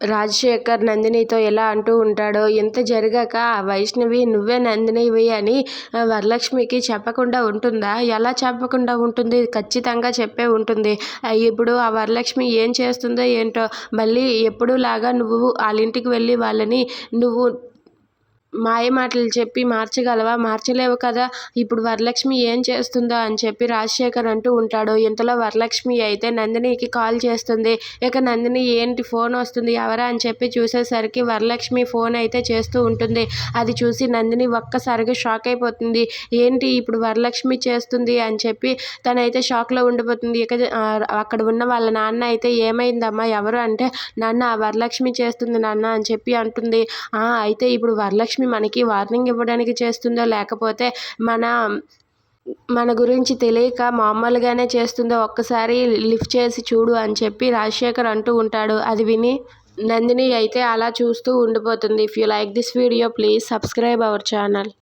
రాజశేఖర్ నందినితో ఎలా అంటూ ఉంటాడో ఇంత జరిగాక ఆ వైష్ణవి నువ్వే నందినివి అని వరలక్ష్మికి చెప్పకుండా ఉంటుందా? ఎలా చెప్పకుండా ఉంటుంది? ఖచ్చితంగా చెప్పే ఉంటుంది. ఇప్పుడు ఆ వరలక్ష్మి ఏం చేస్తుందో ఏంటో మళ్ళీ ఎప్పుడులాగా నువ్వు వాళ్ళ ఇంటికి వెళ్ళి వాళ్ళని నువ్వు మాయ మాటలు చెప్పి మార్చగలవా? మార్చలేవు కదా. ఇప్పుడు వరలక్ష్మి ఏం చేస్తుందో అని చెప్పి రాజశేఖర్ అంటూ ఉంటాడు. ఇంతలో వరలక్ష్మి అయితే నందినికి కాల్ చేస్తుంది. ఇక నందిని ఏంటి ఫోన్ వస్తుంది? ఎవరా అని చెప్పి చూసేసరికి వరలక్ష్మి ఫోన్ అయితే చేస్తూ ఉంటుంది. అది చూసి నందిని ఒక్కసారిగా షాక్ అయిపోతుంది. ఏంటి ఇప్పుడు వరలక్ష్మి చేస్తుంది అని చెప్పి తనైతే షాక్లో ఉండిపోతుంది. ఇక అక్కడ ఉన్న వాళ్ళ నాన్న అయితే ఏమైందమ్మా? ఎవరు అంటే నాన్న వరలక్ష్మి చేస్తుంది నాన్న అని చెప్పి అంటుంది. అయితే ఇప్పుడు వరలక్ష్మి వరలక్ష్మి మనకి వార్నింగ్ ఇవ్వడానికి చేస్తుందో లేకపోతే మన మన గురించి తెలియక మామూలుగానే చేస్తుందో ఒక్కసారి లిఫ్ట్ చేసి చూడు అని చెప్పి రాజశేఖర్ అంటూ ఉంటాడు. అది విని నందిని అయితే అలా చూస్తూ ఉండిపోతుంది. If you like this video please subscribe our channel